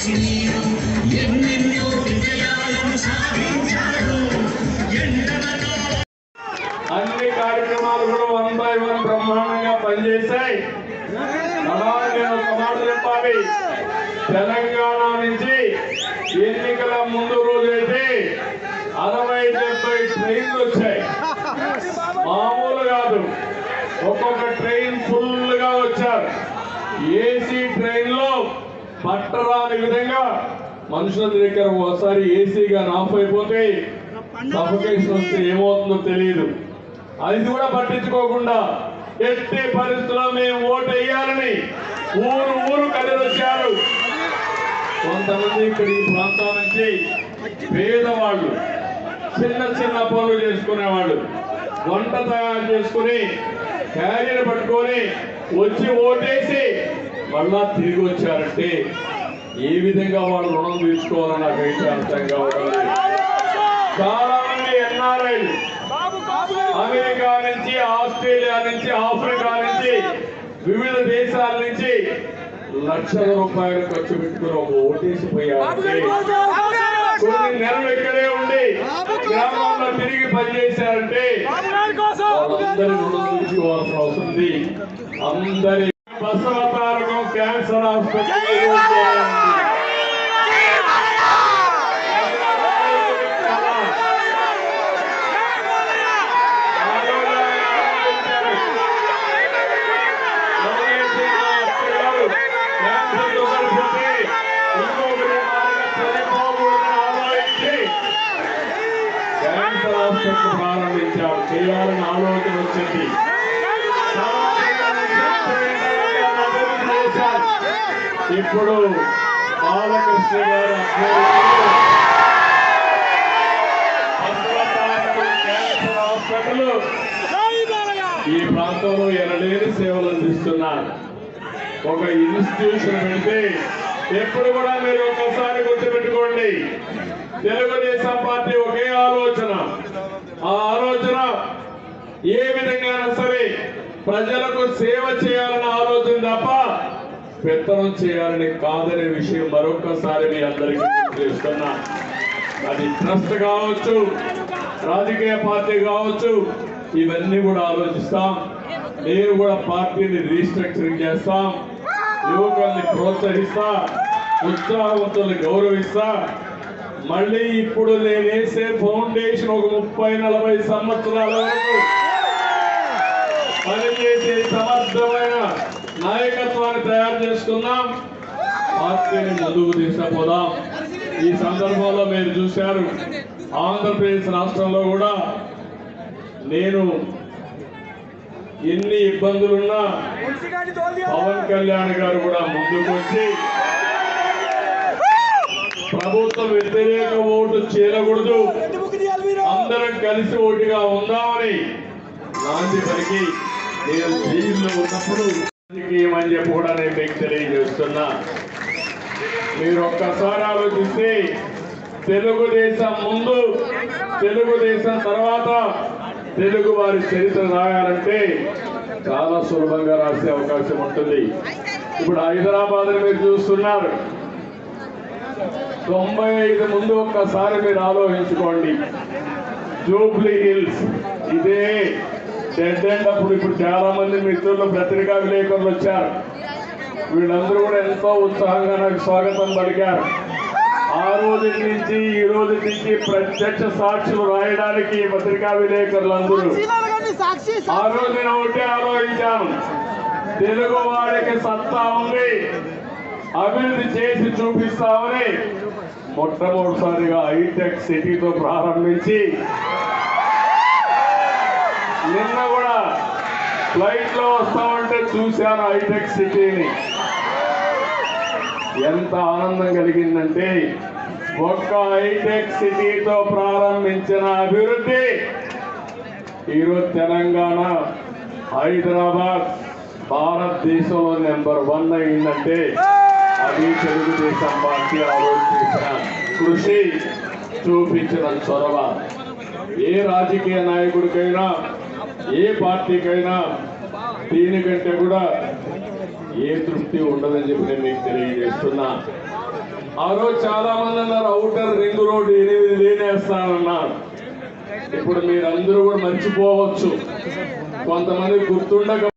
ఎన్నెన్నో విజయాలను అన్ని కార్యక్రమాలు కూడా వన్ బై వన్ బ్రహ్మాండంగా పనిచేశాయి. మాట చెప్పాలి. తెలంగాణ నుంచి ఎన్నికల ముందు రోజైతే అరవై డెబ్బై ట్రైన్లు వచ్చాయి. మామూలు కాదు. ఒక్కొక్క ట్రైన్ ఫుల్గా వచ్చారు. ఏసీ ట్రైన్లో పట్టరాని విధంగా మనుషుల దగ్గర ఒకసారి ఏసీగా ఆఫ్ అయిపోతే సఫకేషన్ వస్తే ఏమవుతుందో తెలియదు. అది కూడా పట్టించుకోకుండా ఎట్టి పరిస్థితుల్లో మేము ఓటు వేయాలని ఊరు ఊరు కదిలొచ్చారు. కొంతమంది ఇక్కడ ఈ ప్రాంతం నుంచి పేదవాళ్ళు చిన్న చిన్న పనులు చేసుకునేవాళ్ళు వంట తయారు చేసుకుని క్యారియర్ పట్టుకొని వచ్చి ఓటేసి మళ్ళా తిరిగి వచ్చారంటే ఏ విధంగా వాళ్ళు రుణం తీసుకోవాలని నాకైతే అర్థం కావడం చాలా మంది ఎన్ఆర్ఐలు అమెరికా నుంచి ఆస్ట్రేలియా నుంచి ఆఫ్రికా నుంచి వివిధ దేశాల నుంచి లక్షల రూపాయలు ఖర్చు పెట్టుకుని ఒక ఓటేసిపోయారు కొన్ని నెలలు ఇక్కడే ఉండి గ్రామాల్లో తిరిగి పనిచేశారంటే ఉంది. అందరి బసవతారకం క్యాన్సర్ హాస్పిటల్ చేయాలని ఆలోచన వచ్చింది. ఇప్పుడు బాలకృష్ణ గారు హాస్పిటల్ ఈ ప్రాంతంలో ఎనలేని సేవలు అందిస్తున్నారు. ఒక ఇన్స్టిట్యూషన్ పెడితే ఎప్పుడు కూడా మీరు ఒకసారి గుర్తుపెట్టుకోండి. తెలుగుదేశం పార్టీ ఒకే ఆలోచన. ఆ ఆలోచన ఏ విధంగా సరే ప్రజలకు సేవ చేయాలన్న ఆలోచన తప్ప పెత్తనం చేయాలని కాదనే విషయం మరొకసారి మీ అందరికీ చేస్తున్నా అది ట్రస్ట్ కావచ్చు రాజకీయ పార్టీ కావచ్చు ఇవన్నీ కూడా ఆలోచిస్తాం. నేను కూడా పార్టీని రీస్ట్రక్చరింగ్ చేస్తాం. యువకుల్ని ప్రోత్సహిస్తా ఉత్సాహవంతుల్ని గౌరవిస్తా. మళ్ళీ ఇప్పుడు నేను వేసే ఫౌండేషన్ ఒక ముప్పై నలభై సంవత్సరాల వరకు పనిచేసే సమర్థమైన నాయకత్వాన్ని తయారు చేసుకుందాం. పార్టీని ముందుకు తీసుకుపోదాం. ఈ సందర్భంలో మీరు చూశారు ఆంధ్రప్రదేశ్ రాష్ట్రంలో కూడా నేను ఎన్ని ఇబ్బందులున్నా పవన్ కళ్యాణ్ గారు కూడా ముందుకు వచ్చి ప్రభుత్వ వ్యతిరేక ఓటు చేరకూడదు. అందరం కలిసి ఓటుగా ఉందామని నాంది పనికి నేను జైల్లో ఉన్నప్పుడు రాజకీయమని చెప్పి కూడా నేను మీకు తెలియజేస్తున్నా. మీరు ఒక్కసారి ఆలోచిస్తే తెలుగుదేశం ముందు తెలుగుదేశం తర్వాత తెలుగు వారి చరిత్ర రాయాలంటే చాలా సులభంగా రాసే అవకాశం ఉంటుంది. ఇప్పుడు హైదరాబాద్ మీరు చూస్తున్నారు. తొంభై ఐదు ముందు ఒక్కసారి మీరు ఆలోచించుకోండి. జూబ్లీ హిల్స్ ఇదే డెడ్ ఎండ్ అప్పుడు ఇప్పుడు చాలా మంది మిత్రులు పత్రికా విలేకరులు వచ్చారు. వీళ్ళందరూ కూడా ఎంతో ఉత్సాహంగా నాకు స్వాగతం పలికారు. ఆ రోజు నుంచి ఈ రోజు నుంచి ప్రత్యక్ష సాక్షులు రాయడానికి పత్రికా విలేకరులందరూ సాక్షి ఆ రోజు నేను ఒకటే ఆలోచించాను. తెలుగు వాడికి సత్తా ఉంది. అభివృద్ధి చేసి చూపిస్తామని మొట్టమొదటిసారిగా హైటెక్ సిటీతో ప్రారంభించి నిన్న కూడా ఫ్లైట్లో వస్తామంటే చూశాను హైటెక్ సిటీని. ఎంత ఆనందం కలిగిందంటే ఒక్క హైటెక్ సిటీతో ప్రారంభించిన అభివృద్ధి ఈరోజు తెలంగాణ హైదరాబాద్ భారతదేశంలో నెంబర్ వన్ అయిందంటే అది తెలుగుదేశం పార్టీ ఆ చేసిన కృషి చూపించిన చొరవ. ఏ రాజకీయ నాయకుడికైనా ఏ పార్టీకైనా దీనికంటే కూడా ఏ తృప్తి ఉండదని చెప్పి నేను మీకు తెలియజేస్తున్నా. ఆ రోజు చాలా మంది అన్నారు అవుటర్ రింగ్ రోడ్ ఎనిమిది లేనేస్తానన్నారు ఇప్పుడు మీరందరూ కూడా మర్చిపోవచ్చు. కొంతమంది గుర్తుండక